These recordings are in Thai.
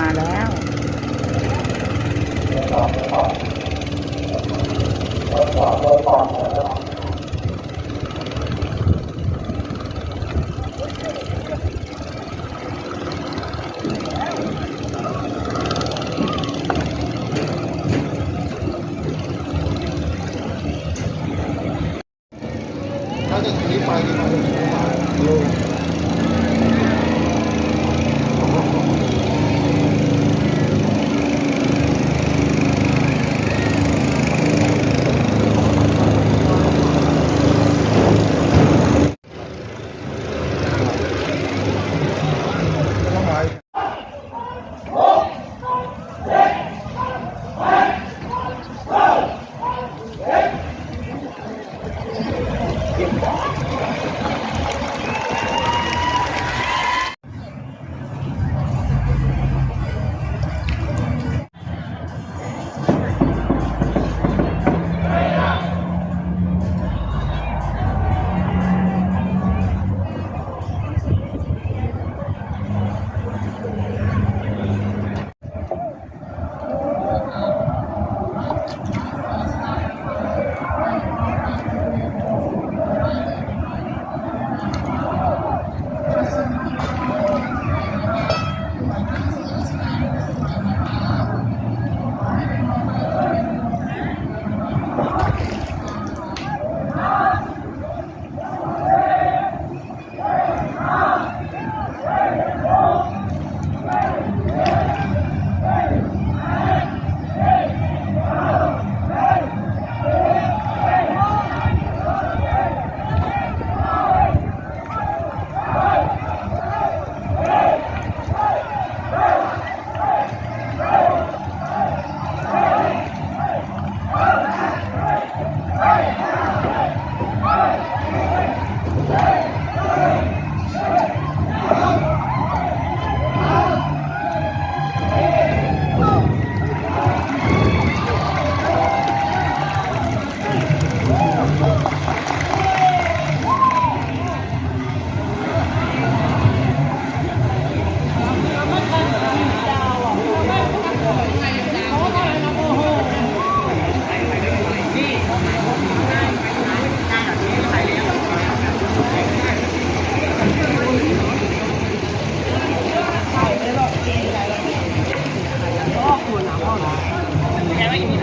ม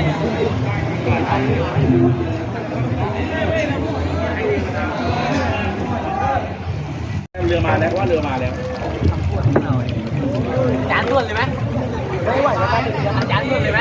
เรือมาแล้วว่าเรือมาแล้วจานด่วนเลยไหมไม่ไหวแล้วจานด่วนเลยไหม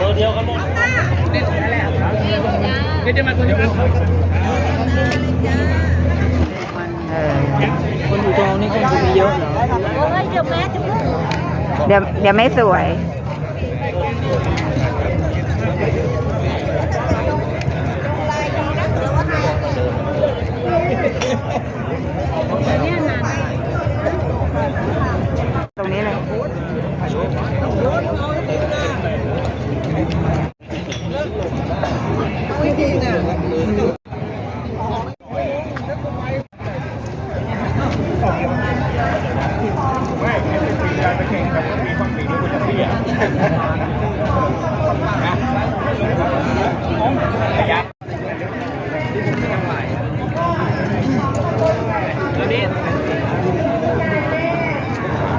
ตัวเดียวกันหมดเดี๋ยวจะมาตัวเดียวกันเออคนอยู่ตรงนี้คงจะมีเยอะเหรอเดี๋ยวเดี๋ยวไม่สวย ตรงนี้เลย ไม่ไม่เป็นปีการไปแข่งกับปีความปีนี่คุณ จะเสียระยะ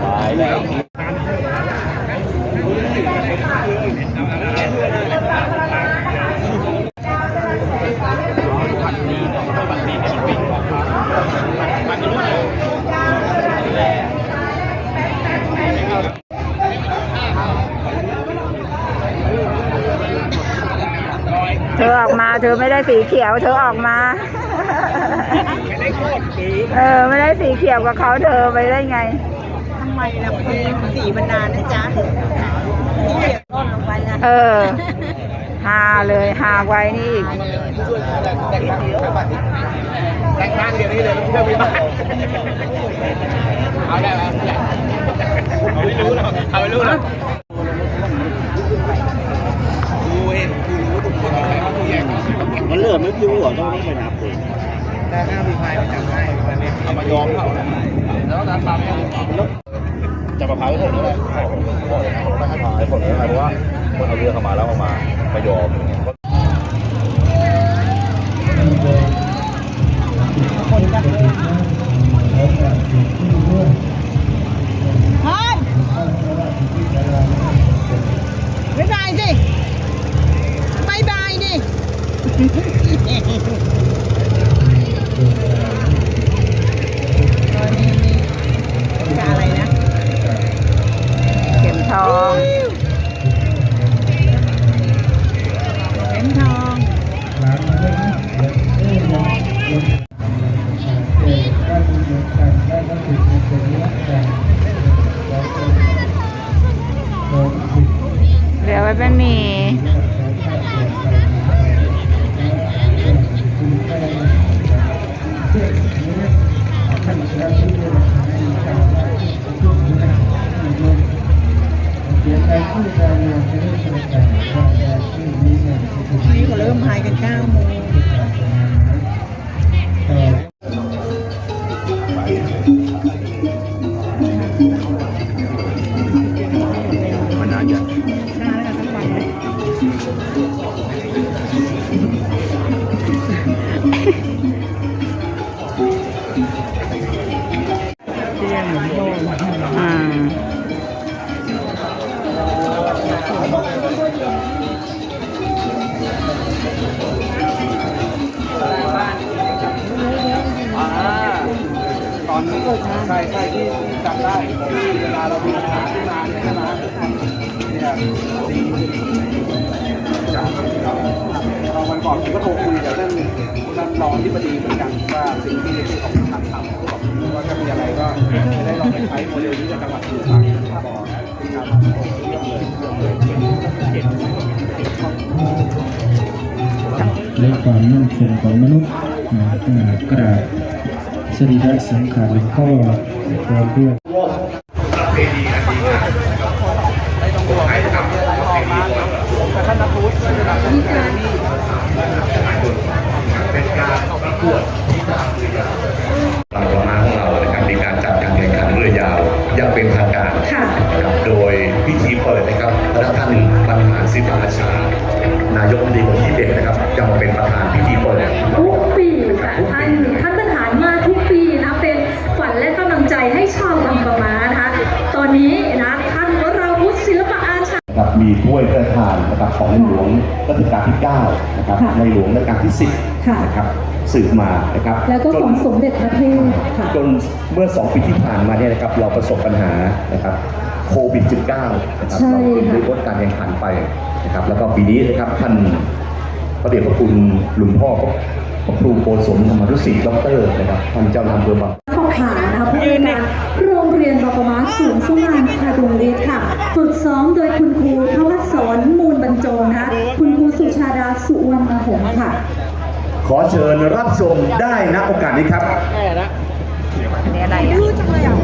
ตายแล้ว นี่ให้มันวิ่งมันก็รู้เลย เธอออกมา เธอไม่ได้สีเขียวเธอออกมา ไม่ได้โคตรคือเออ ไม่ได้สีเขียวกับเขาเธอไปได้ไง ทำไมล่ะคุณสีมันนานนะจ๊ะที่เกียดต้นลงไปนะเออ หาเลยหาไว้นี่อีกช่วยแต่งแต่งร่างแบบบัตรแต่งร่างเดียวนี้เลยเพื่อมีบ้านเอาได้ไหมเอาไม่รู้หรอกเอาไม่รู้หรอกกู มันเหลือไม่คิวเหรอต้องไปนับเลยแต่หน้ามีพายมาจับให้วันนี้เอามายอมเขาแล้วตามตามเนี่ยจะมะพร้าวให้ผมด้วยไม่ให้ขายผมเลยเพราะว่าคนเอาเรือเข้ามาแล้วเอามาไปยอมพร้อมบ๊ายบายสิบายบายดิ ตอนนี้มีกาอะไรนะ เข็มทอง เข็มทองเหลือไว้เป็นหมี นี่เขาเริ่มพายกัน9โมงมันนานอย่าง ใช่ใช่ที่จำได้ที่เวลาเรามีปัญหาขึ้นมาเนี่ยนะเนี่ยจากเราวันก่อนผมก็โทรคุยกับท่านท่านรองที่ปดีเหมือนกันว่าสิ่งที่ที่เขาทำทำเขาบอกว่าถ้ามีอะไรก็จะได้ลองไปใช้โมเดลนี้ในจังหวัดอื่นบ้างบอกเป็นการทำเรื่องเลยเรื่องเลยเก็บและความมั่นคงของมนุษย์นะอ่ากราบ สรีระสังขารหลวงพ่อพร้อมด้วยตามประมาณของเรานะครับมีการจัดการแข่งขันเรือยาวอย่างเป็นทางการนะครับโดยพิธีเปิดนะครับพระท่านบรรหารศิลปอาชานายกรัฐมนตรีคนที่เด็กนะครับจะมาเป็นประธานพิธีเปิดทุกปีค่ะท่านท่านประธานมาทุกปี นะเป็นขวัญและกำลังใจให้ชาวบางประมานะคะ ตอนนี้นะท่านวราวุฒิศิลปอาชานะครับมีถ้วยพระราชทานนะครับของในหลวงรัชกาลที่9นะครับค่ะในหลวงรัชกาลที่ ค่ะ 10นะครับสืบมานะครับแล้วก็จน ของสมเด็จพระเทพค่ะ จนเมื่อ 2 ปีที่ผ่านมาเนี่ยนะครับเราประสบปัญหานะครับโควิด -19 นะครับใช่เราจึงค่ะได้ลดการแข่งขันไปนะครับแล้วก็ปีนี้นะครับท่านพระเดชพระคุณหลวงพ่อพระ ครูโกศลธรรมรุศิด็อกเตอร์นะครับท่านเจ้าอำเภอบางพ่อขานะคะผู้อำนวยการโรงเรียนบางประมาศูนย์สุรานพาดุงฤทธิ์ค่ะ ฝึกซ้อมโดยคุณครูพระวัชสอนมูลบรรจงนะคะคุณครูสุชาดาสุวรรณหงส์ค่ะ ขอเชิญรับชมได้ณโอกาสนี้ครับอันนี้อะไรอะดื้อจังเลยอะ